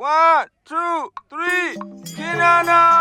One, two, three, Kinana!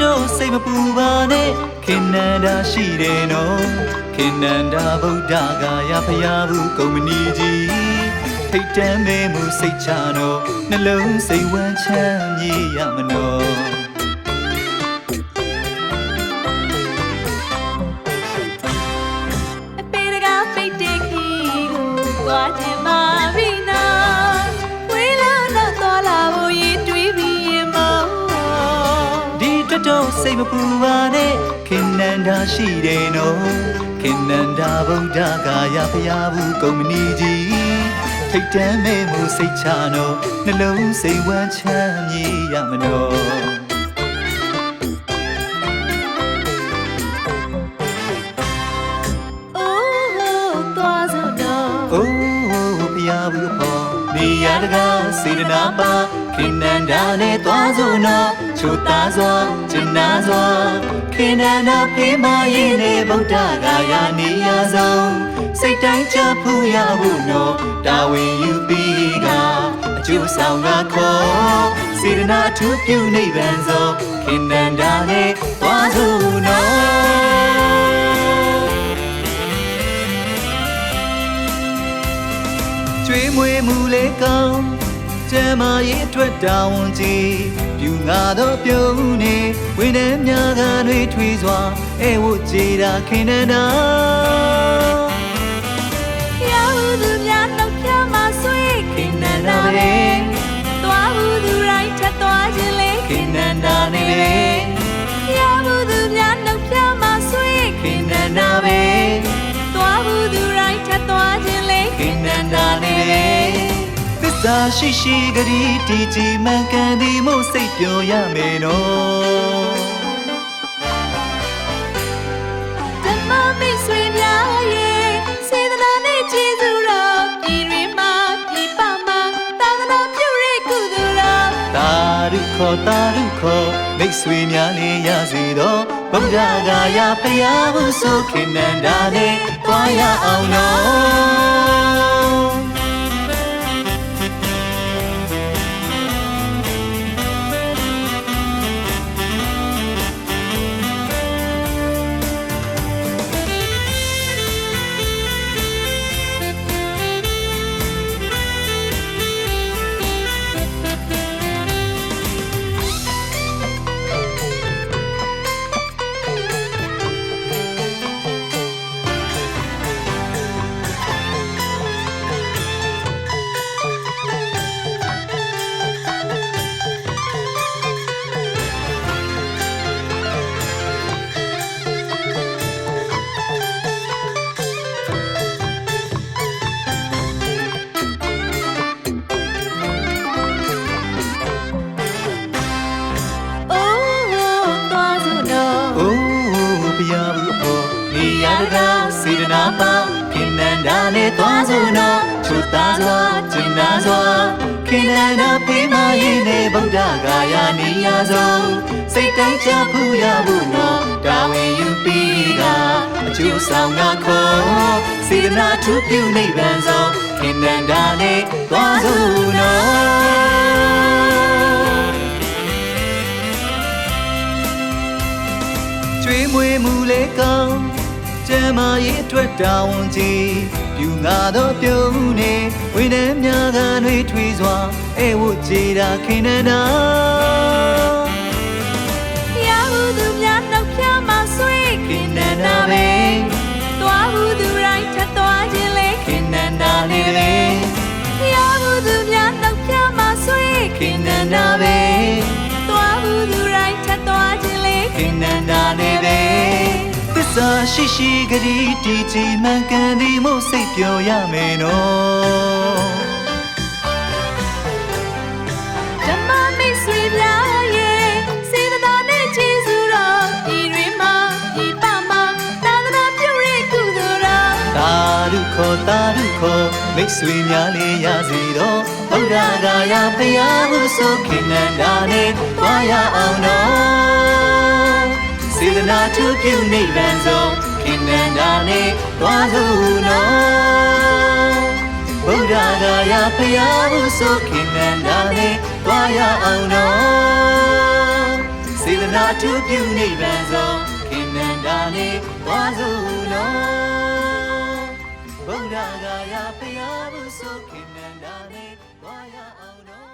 တွတ်တော့စိတ်မပူပါနဲ့ခင်နန္ဒာရှိတယ်နော်ခင်နန္ဒာဗုဒ္ဓဂါယဖယားဘူးကုမ္ပဏီကြီးထိတ်တမ်းမဲမှုစိတ်ချတော့နှလုံးစိတ်ဝမ်းချမ်းမြေရမနော် စိတ်မပူပါနဲ့ခင်နန္ဒာရှိတယ်နော်ခင်နန္ဒာဗုဒ္ဓဂါယဖယားဘူးကုမ္ပဏီကြီးထိတ်တမ်းမဲမှုစိတ်ချတော့နှလုံးစိတ်ဝမ်းချမ်းမြေရမနော် တကားစေတနာပါခင်နန္ဒာနဲ့သွားစို့နော်ချိုသားစွာကျင်နာစွာခင်နန္ဒာဖေးမရင်နဲ့ဗုဒ္ဓဂါယာနေရဆုံးစိတ်တိုင်းချဖူးရဖို့နော်တာဝန်ယူပြီးကအကျိုးဆောင်ကခေါ်စေတနာထူးပြုနိဗ္ဗာန်သောခင်နန္ဒာနဲ့သွားစို့ ကောင်းကျမ်းမာရေးအတွက်တာဝန်ကြီးပြုငါတော့ပြုံးနေဝိနေမြာကတွေထွေးစွာအဲဝတ်ကြည်တာခင်နန္ဒာရောက်သူများနှုတ်ဖြာမှာဆွေးခင်နန္ဒာပဲသွားဘူးသူတိုင်းထက်သွားခြင်းလေခင်နန္ဒာနေလေ သစ္စာရှိရှိဂရီတီကြည်မှန်ကန်ဒီမို့စိတ်ပျော်ရမယ်နော်ဓမ္မမိတ်ဆွေများရဲ့စေတနာနဲ့ကျေးဇူးတော်ပြည်တွင်မှာပြည်ပမှာသာသနာပြုတဲ့ကုသိုလ်တော်တာရုခေါ်တာရုခေါ်မိတ်ဆွေများလေးရစီတော့ဗုဒ္ဓဂါယဖယားဟုဆိုခင်နန္ဒာနဲ့တွားရအောင်နော် နဲ့ဗုဒ္ဓဂါယာနေရဆုံးစိတ်တိုင်းချဖူးရဖို့နော်တာဝန်ယူပြီးကအကျိုးဆောင်ကခေါ်စေတနာထူးပြုနိဗ္ဗာန်သောခင်နန္ဒာနဲ့သွားစို့နော်ကျွေးမွေးမှုလေးကောင်းကျမ်းမာရေးအတွက်တာဝန်ကြီးပြုငါတော့ပြုံးနေဝိနေမြာကတွေထွေးစွာ အဲဝတ်ကြည်တာခင်နန္ဒာရောက်သူများနှုတ်ဖြာမှာဆွေးခင်နန္ဒာပဲသွားဘူးသူတိုင်းထက်သွားခြင်းလေခင်နန္ဒာနေလေရောက်သူများနှုတ်ဖြာမှာဆွေးခင်နန္ဒာပဲသွားဘူးသူတိုင်းထက်သွားခြင်းလေခင်နန္ဒာနေပဲသစ္စာရှိရှိဂရီတီချီမှန်ကန်ဒီမို့စိတ်ပျော်ရမယ်နော် ခေါ်တာရုခေါ်မိတ်ဆွေများလေးရစီတော့ဘုရားကရာဖျားဟုဆိုခင်နန္ဒာနေတွားရအောင်တော့စေတနာထုပြုနိဗ္ဗာန်သောခင်နန္ဒာနေတွားစုနော်ဘုရားကရာဖျားဟုဆိုခင်နန္ဒာနေတွားရအောင်တော့စေတနာထုပြုနိဗ္ဗာန်သောခင်နန္ဒာနေတွားစုနော်ဘု ရားကရာဖျားဘူးဆိုခင်နန္ဒာနေဝါရအောင်တော့တ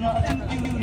Thank you.